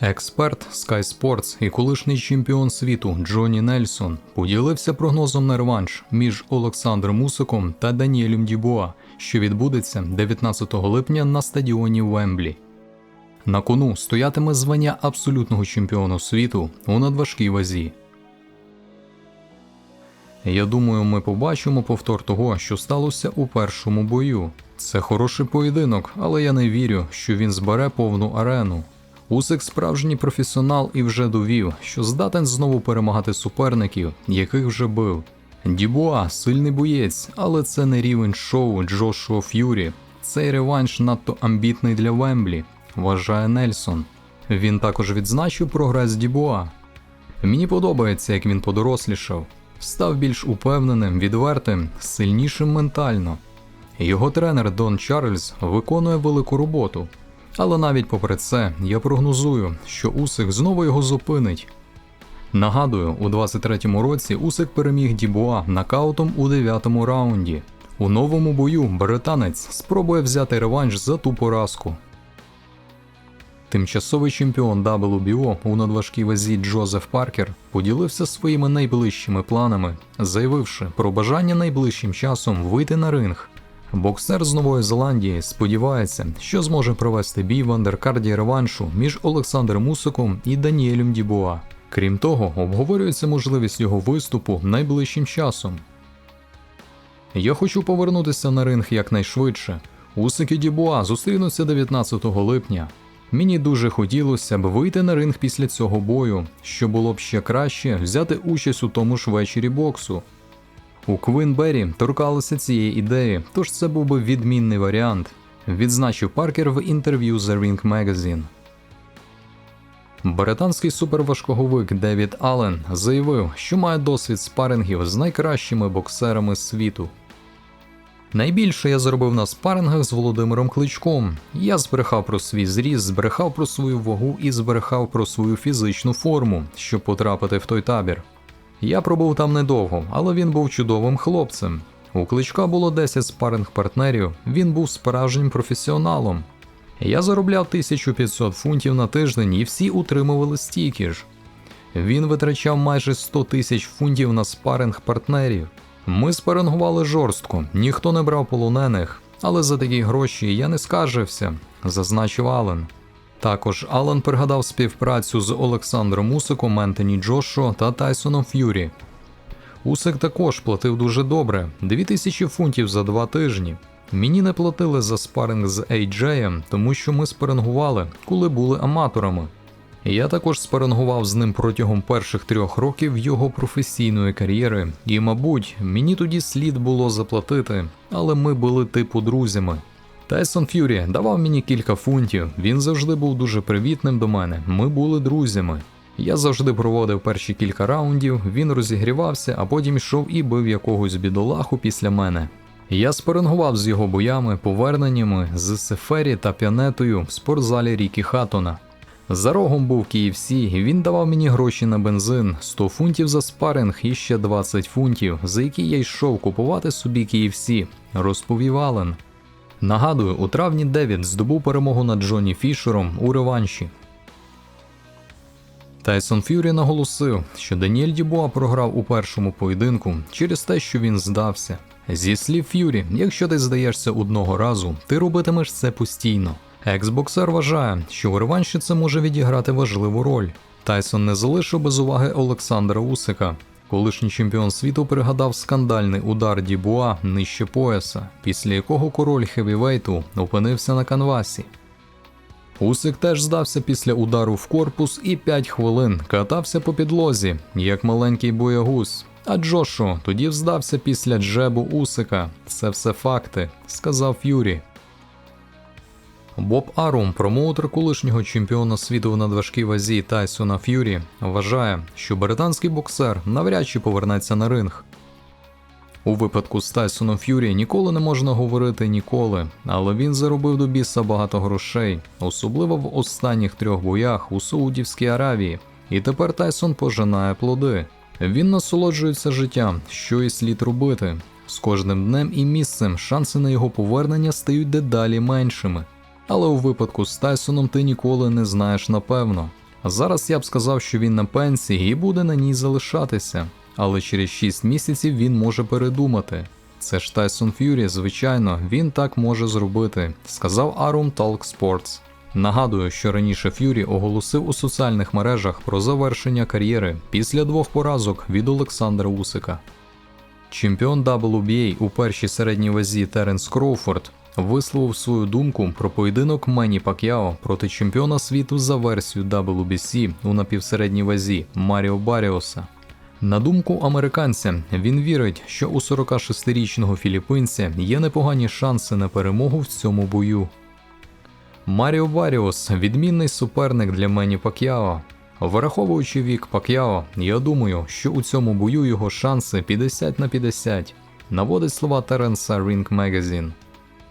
Експерт Sky Sports і колишній чемпіон світу Джонні Нельсон поділився прогнозом на реванш між Олександром Усиком та Даніелем Дюбуа, що відбудеться 19 липня на стадіоні Вемблі. На кону стоятиме звання абсолютного чемпіону світу у надважкій вазі. Я думаю, ми побачимо повтор того, що сталося у першому бою. Це хороший поєдинок, але я не вірю, що він збере повну арену. Усик справжній професіонал і вже довів, що здатен знову перемагати суперників, яких вже бив. Дібуа сильний боєць, але це не рівень шоу Джошуа Ф'юрі. Цей реванш надто амбітний для Вемблі, вважає Нельсон. Він також відзначив прогрес Дібуа. Мені подобається, як він подорослішав, став більш упевненим, відвертим, сильнішим ментально. Його тренер Дон Чарльз виконує велику роботу. Але навіть попри це, я прогнозую, що Усик знову його зупинить. Нагадую, у 23-му році Усик переміг Дібуа нокаутом у 9-му раунді. У новому бою британець спробує взяти реванш за ту поразку. Тимчасовий чемпіон WBO у надважкій вазі Джозеф Паркер поділився своїми найближчими планами, заявивши про бажання найближчим часом вийти на ринг. Боксер з Нової Зеландії сподівається, що зможе провести бій в андеркарді реваншу між Олександром Усиком і Даніелем Дібуа. Крім того, обговорюється можливість його виступу найближчим часом. Я хочу повернутися на ринг якнайшвидше. Усик і Дібуа зустрінуться 19 липня. Мені дуже хотілося б вийти на ринг після цього бою, що було б ще краще взяти участь у тому ж вечорі боксу. У Квинбері торкалися цієї ідеї, тож це був би відмінний варіант, відзначив Паркер в інтерв'ю The Ring Magazine. Британський суперважковик Девід Аллен заявив, що має досвід спарингів з найкращими боксерами світу. Найбільше я зробив на спарингах з Володимиром Кличком. Я збрехав про свій зріст, збрехав про свою вагу і збрехав про свою фізичну форму, щоб потрапити в той табір. Я пробув там недовго, але він був чудовим хлопцем. У кличка було 10 спаринг партнерів, він був справжнім професіоналом. Я заробляв 1500 фунтів на тиждень і всі утримували стільки ж. Він витрачав майже 100 тисяч фунтів на спаринг партнерів. Ми спарингували жорстко, ніхто не брав полонених, але за такі гроші я не скаржився, зазначив Ален. Також Алан пригадав співпрацю з Олександром Усиком, Ентоні Джошо та Тайсоном Ф'юрі. Усик також платив дуже добре 2000 фунтів за два тижні. Мені не платили за спаринг з Ейджеєм, тому що ми спарингували, коли були аматорами. Я також спарингував з ним протягом перших трьох років його професійної кар'єри, і, мабуть, мені тоді слід було заплатити, але ми були типу друзями. Тайсон Ф'юрі давав мені кілька фунтів, він завжди був дуже привітним до мене, ми були друзями. Я завжди проводив перші кілька раундів, він розігрівався, а потім йшов і бив якогось бідолаху після мене. Я спарингував з його боями, поверненнями з Сефері та п'янетою в спортзалі Рікі Хатона. За рогом був KFC, він давав мені гроші на бензин, 100 фунтів за спаринг і ще 20 фунтів, за які я йшов купувати собі KFC, розповів Ален. Нагадую, у травні Девід здобув перемогу над Джонні Фішером у реванші. Тайсон Ф'юрі наголосив, що Даніель Дібуа програв у першому поєдинку через те, що він здався. Зі слів Ф'юрі, якщо ти здаєшся одного разу, ти робитимеш це постійно. Ексбоксер вважає, що у реванші це може відіграти важливу роль. Тайсон не залишив без уваги Олександра Усика. Колишній чемпіон світу пригадав скандальний удар Дібуа нижче пояса, після якого король хевівейту опинився на канвасі. Усик теж здався після удару в корпус і 5 хвилин катався по підлозі, як маленький боягуз. А Джошо тоді здався після джебу Усика. Це все факти, сказав Ф'юрі. Боб Арум, промоутер колишнього чемпіона світу в надважкій вазі Тайсона Ф'юрі, вважає, що британський боксер навряд чи повернеться на ринг. У випадку з Тайсоном Ф'юрі ніколи не можна говорити ніколи, але він заробив до біса багато грошей, особливо в останніх трьох боях у Саудівській Аравії, і тепер Тайсон пожинає плоди. Він насолоджується життям, що і слід робити. З кожним днем і місцем шанси на його повернення стають дедалі меншими. Але у випадку з Тайсоном ти ніколи не знаєш напевно. Зараз я б сказав, що він на пенсії і буде на ній залишатися, але через 6 місяців він може передумати. Це ж Тайсон Ф'юрі, звичайно, він так може зробити, сказав Arum Talk Sports. Нагадую, що раніше Ф'юрі оголосив у соціальних мережах про завершення кар'єри після двох поразок від Олександра Усика. Чемпіон WBA у першій середній вазі Теренс Кроуфорд висловив свою думку про поєдинок Мені Пак'яо проти чемпіона світу за версією WBC у напівсередній вазі Маріо Баріоса. На думку американця, він вірить, що у 46-річного філіппинця є непогані шанси на перемогу в цьому бою. Маріо Баріос відмінний суперник для Мені Пак'яо. Враховуючи вік Пак'яо, я думаю, що у цьому бою його шанси 50 на 50, наводить слова Теренса Ring Magazine.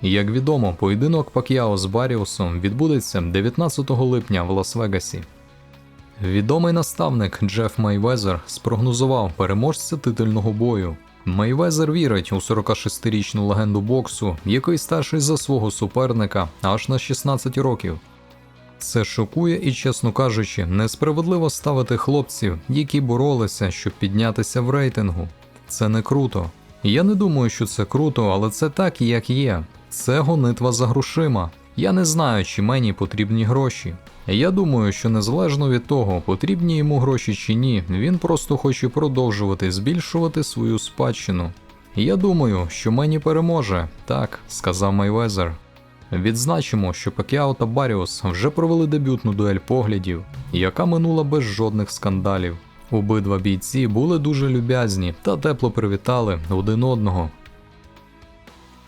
Як відомо, поєдинок Пак'яо з Баріусом відбудеться 19 липня в Лас-Вегасі. Відомий наставник Джеф Мейвезер спрогнозував переможця титульного бою. Мейвезер вірить у 46-річну легенду боксу, який старший за свого суперника аж на 16 років. Це шокує і, чесно кажучи, несправедливо ставити хлопців, які боролися, щоб піднятися в рейтингу. Це не круто. Я не думаю, що це круто, але це так, як є. Це гонитва за грошима. Я не знаю, чи мені потрібні гроші. Я думаю, що незалежно від того, потрібні йому гроші чи ні, він просто хоче продовжувати збільшувати свою спадщину. Я думаю, що мені переможе, так, сказав Майвезер. Відзначимо, що Пакіао та Баріус вже провели дебютну дуель поглядів, яка минула без жодних скандалів. Обидва бійці були дуже люб'язні та тепло привітали один одного.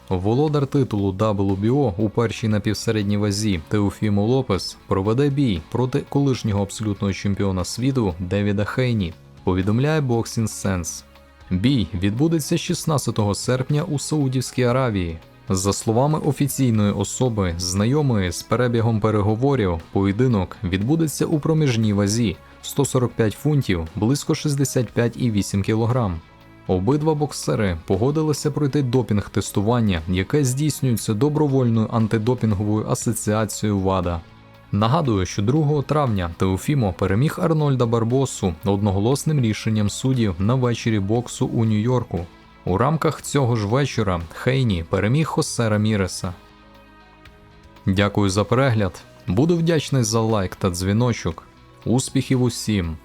Володар титулу WBO у першій напівсередній вазі Теофімо Лопес проведе бій проти колишнього абсолютного чемпіона світу Девіда Хейні, повідомляє Boxing Sense. Бій відбудеться 16 серпня у Саудівській Аравії. За словами офіційної особи, знайомої з перебігом переговорів, поєдинок відбудеться у проміжній вазі 145 фунтів близько 65,8 кг. Обидва боксери погодилися пройти допінг-тестування, яке здійснюється добровольною антидопінговою асоціацією ВАДА. Нагадую, що 2 травня Теофімо переміг Арнольда Барбосу одноголосним рішенням суддів на вечорі боксу у Нью-Йорку. У рамках цього ж вечора Хейні переміг Хосе Раміреса. Дякую за перегляд. Буду вдячний за лайк та дзвіночок. Успіхів усім!